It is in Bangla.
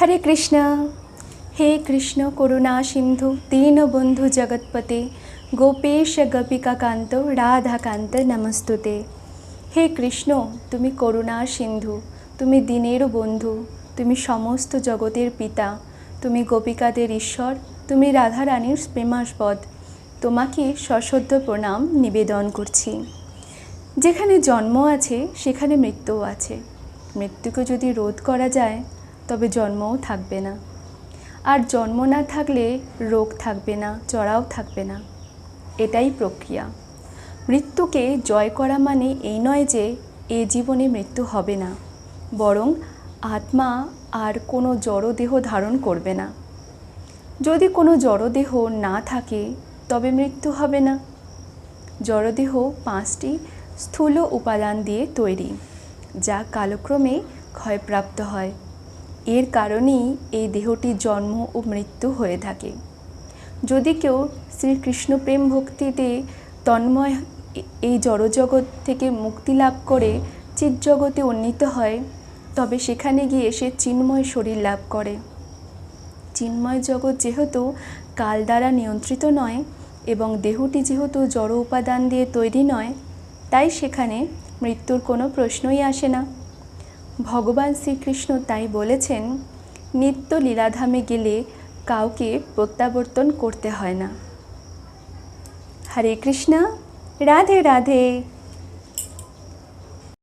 হরে কৃষ্ণ। হে কৃষ্ণ করুণা সিন্ধু দীনবন্ধু জগৎপতে, গোপেশ গোপিকাকান্ত, রাধাকান্ত নমস্তুতে। হে কৃষ্ণ, তুমি করুণা সিন্ধু, তুমি দিনের বন্ধু, তুমি সমস্ত জগতের পিতা, তুমি গোপিকাদের ঈশ্বর, তুমি রাধারানীর প্রেমাস্পদ। তোমাকে সশ্রদ্ধ প্রণাম, নিবেদন করছি। যেখানে জন্ম আছে, সেখানে মৃত্যুও আছে। মৃত্যুকে যদি রোধ করা যায় তবে জন্মও থাকবে না। আর জন্ম না থাকলে রোগ থাকবে না, চড়াও থাকবে না। এটাই প্রক্রিয়া। মৃত্যুকে জয় করা মানে এই নয় যে এ জীবনে মৃত্যু হবে না। বরং আত্মা আর কোনো জড়দেহ ধারণ করবে না। যদি কোনো জড়দেহ না থাকে, তবে মৃত্যু হবে না। জড়দেহ পাঁচটি স্থূল উপাদান দিয়ে তৈরি, যা কালক্রমে ক্ষয়প্রাপ্ত হয়। এর কারণেই এই দেহটির জন্ম ও মৃত্যু হয়ে থাকে। যদি কেউ শ্রীকৃষ্ণ প্রেম ভক্তিতে তন্ময় এই জড়জগৎ থেকে মুক্তি লাভ করে চিৎজগতে উন্নীত হয়, তবে সেখানে গিয়ে সে চিন্ময় শরীর লাভ করে। চিন্ময় জগৎ যেহেতু কাল দ্বারা নিয়ন্ত্রিত নয় এবং দেহটি যেহেতু জড় উপাদান দিয়ে তৈরি নয়, তাই সেখানে মৃত্যুর কোনো প্রশ্নই আসে না। ভগবান শ্রীকৃষ্ণ তাই বলেছেন, নিত্য লীলাধামে গেলে কাউকে প্রত্যাবর্তন করতে হয় না। হরে কৃষ্ণ, রাধে রাধে।